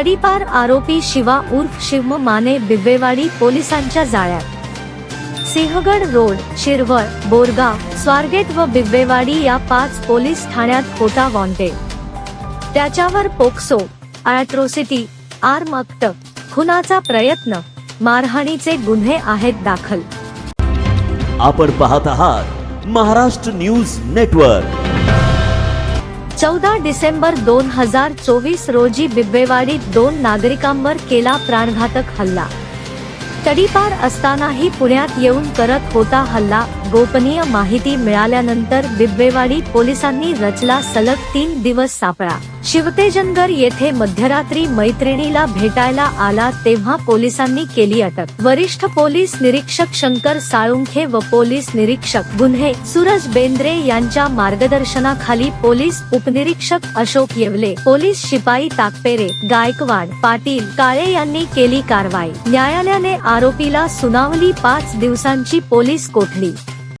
तडीपार आरोपी शिवा उर्फ शिव माने बिब्वेवाडी पोलिसांच्या जाळ्यात. सिंहगड रोड शिरवळ बोरगाव स्वारगेट व बिब्वेवाडी या पाच पोलीस ठाण्यात होता वॉन्टेड त्याच्यावर पोक्सो अॅट्रोसिटी आर्म अक्ट खुनाचा प्रयत्न मारहाणीचे गुन्हे आहेत दाखल. आपण पाहत आहात महाराष्ट्र न्यूज नेटवर्क. चौदा डिसेंबर दोन हजार चोवीस रोजी बिब्वेवाडीत दोन नागरिकांवर केला प्राणघातक हल्ला. तडीपार असतानाही पुण्यात येऊन करत होता हल्ला. गोपनीय माहिती मिळाल्यानंतर बिब्वेवाडी पोलिसांनी रचला सलग तीन दिवस सापळा. शिवतेजनगर येथे मध्यरात्री मैत्रिणीला भेटायला आला तेव्हा पोलिसांनी केली अटक. वरिष्ठ पोलीस निरीक्षक शंकर साळुंखे व पोलीस निरीक्षक गुन्हे सूरज बेंद्रे यांच्या मार्गदर्शनाखाली पोलीस उपनिरीक्षक अशोक येवले पोलीस शिपाई ताकपेरे गायकवाड पाटील काळे यांनी केली कारवाई. न्यायालयाने आरोपीला सुनावली पाच दिवसांची पोलीस कोठडी.